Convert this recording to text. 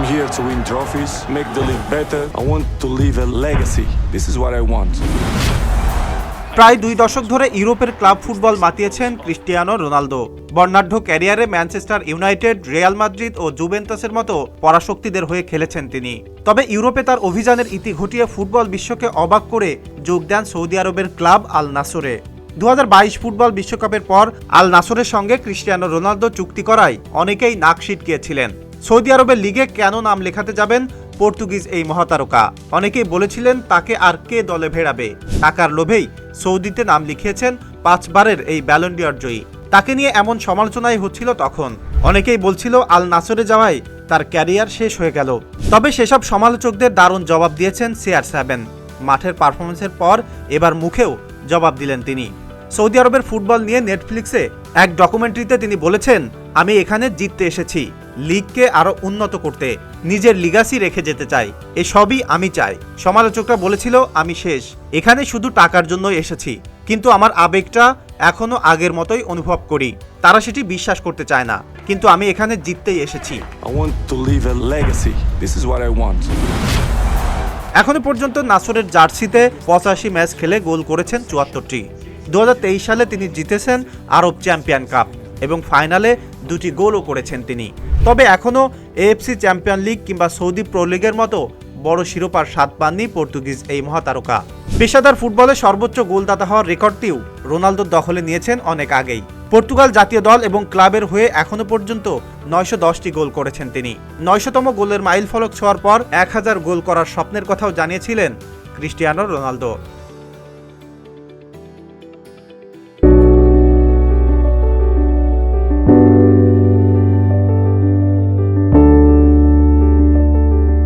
I'm here to win trophies, make the league better. I want to leave a legacy. This is what I want. প্রায় দুই দশক ধরে ইউরোপের club football মাতিয়েছেন Cristiano Ronaldo বর্ণাঢ্য ক্যারিয়ারে ম্যানচেস্টার ইউনাইটেড রিয়াল মাদ্রিদ ও জুভেন্টাসের মতো পরাশক্তিদের হয়ে খেলেছেন তিনি তবে ইউরোপে তার অভিযানের ইতি ঘটিয়ে ফুটবল বিশ্বকে অবাক করে যোগ দেন সৌদি আরবের ক্লাব আল নাসরে দু হাজার বাইশ ফুটবল বিশ্বকাপের পর আল নাসরের সঙ্গে ক্রিস্টিয়ানো রোনালদো চুক্তি করায় অনেকেই নাক সিটকিয়েছিলেন সৌদি আরবের লিগে কেন নাম লেখাতে যাবেন পর্তুগিজ এই মহাতারকা? অনেকেই বলেছিলেন তাকে আর কে দলে ভেড়াবে? টাকার লোভেই সৌদিতে নাম লিখিয়েছেন পাঁচবারের এই ব্যালন্ডিয়র জয়ী তাকে নিয়ে এমন সমালোচনাই হচ্ছিল তখন। অনেকেই বলছিল, আল নাসরে যাওয়ায় তার ক্যারিয়ার শেষ হয়ে গেল। তবে সেসব সমালোচকদের দারুণ জবাব দিয়েছেন সিআর সেভেন। মাঠের পারফরমেন্সের পর এবার মুখেও জবাব দিলেন তিনি। সৌদি আরবের ফুটবল নিয়ে নেটফ্লিক্সে এক ডকুমেন্টারিতে তিনি বলেছেন আমি এখানে জিততে এসেছি। লিগকে আরও উন্নত করতে নিজের লিগাসি রেখে যেতে চাই। এসবই আমি চাই। সমালোচকরা বলেছিল আমি শেষ। এখানে শুধু টাকার জন্য এসেছি। কিন্তু আমার আবেগটা এখনও আগের মতোই অনুভব করি। তারা সেটি বিশ্বাস করতে চায় না। কিন্তু আমি এখানে জিততেই এসেছি. এখনও পর্যন্ত নাসরের জার্সিতে পঁচাশি ম্যাচ খেলে গোল করেছেন চুয়াত্তরটি। দু হাজার তেইশ সালে তিনি জিতেছেন আরব চ্যাম্পিয়ন কাপ এবং ফাইনালে দুটি গোলও করেছেন তিনি। তবে এখনও এএফসি চ্যাম্পিয়ন লিগ কিংবা সৌদি প্রো লিগের মতো বড় শিরোপার স্বাদ পাননি পর্তুগিজ এই মহাতারকা। পেশাদার ফুটবলে সর্বোচ্চ গোলদাতা হওয়ার রেকর্ডটিও রোনালদোর দখলে নিয়েছেন অনেক আগেই। পর্তুগাল জাতীয় দল এবং ক্লাবের হয়ে এখনও পর্যন্ত নয়শো দশটি গোল করেছেন তিনি। নয়শতম গোলের মাইল ফলক ছোঁয়ার পর এক হাজার গোল করার স্বপ্নের কথাও জানিয়েছিলেন ক্রিস্টিয়ানো রোনালদো।